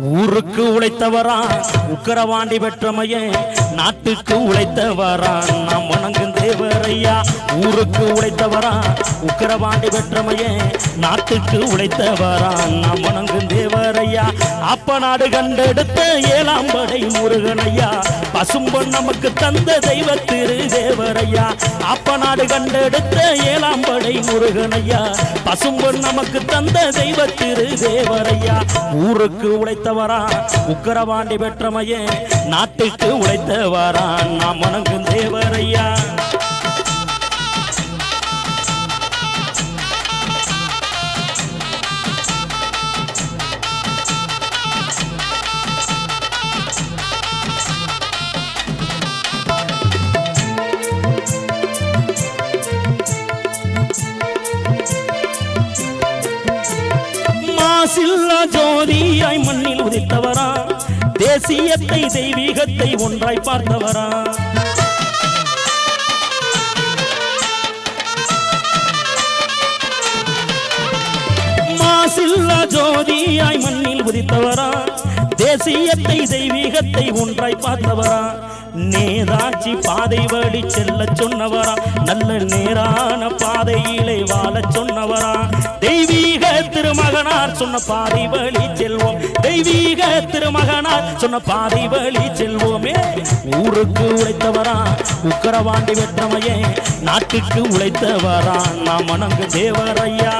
ஊருக்கு உழைத்தவரா உக்கரவாண்டி பெற்றமையே நாட்டுக்கு உழைத்தவரா நாம் வணங்கும் தேவரையா ஊருக்கு உழைத்தவரா உக்கரவாண்டி பெற்றமையே நாட்டுக்கு உழைத்தவரா நாம் வணங்கும் தேவரையா. அப்ப நாடு கண்டெடுத்த ஏழாம் படை முருகனையா பசும்பொன் நமக்கு தந்த தெய்வ திரு தேவரையா அப்ப நாடு கண்டெடுத்த ஏழாம் படை முருகனையா. பசும்பொன் நமக்கு தந்த தெய்வ திரு தேவரையா ஊருக்கு உழைத்தவரா உக்கரவாண்டி பெற்றமையே. நாட்டுக்கு உழைத்தவரா நாம் வணங்கும் தேவரையா. மாசில்லா ஜோதியாய் மண்ணில் உதித்தவரா? தேசியத்தை தெய்வீகத்தை ஒன்றாய் பார்த்தவரா? மாசில்லா ஜோதியாய் மண்ணில் உதித்தவரா? தேசியத்தை தெய்வீகத்தை ஒன்றாய் பார்த்தவரா? நேதாச்சி பாதை வழி செல்ல சொன்னவரா? நல்ல நேரான பாதையிலே வாழ சொன்னவரா? தெய்வீக திருமகனார் சொன்ன பாதி வழி செல்வோம். தெய்வீக திருமகனார் சொன்ன பாதி வழி செல்வோமே. ஊருக்கு உழைத்தவரா உக்கரவாண்டி வெற்றமையே. நாட்டுக்கு உழைத்தவரா நாம் வணங்கு தேவரையா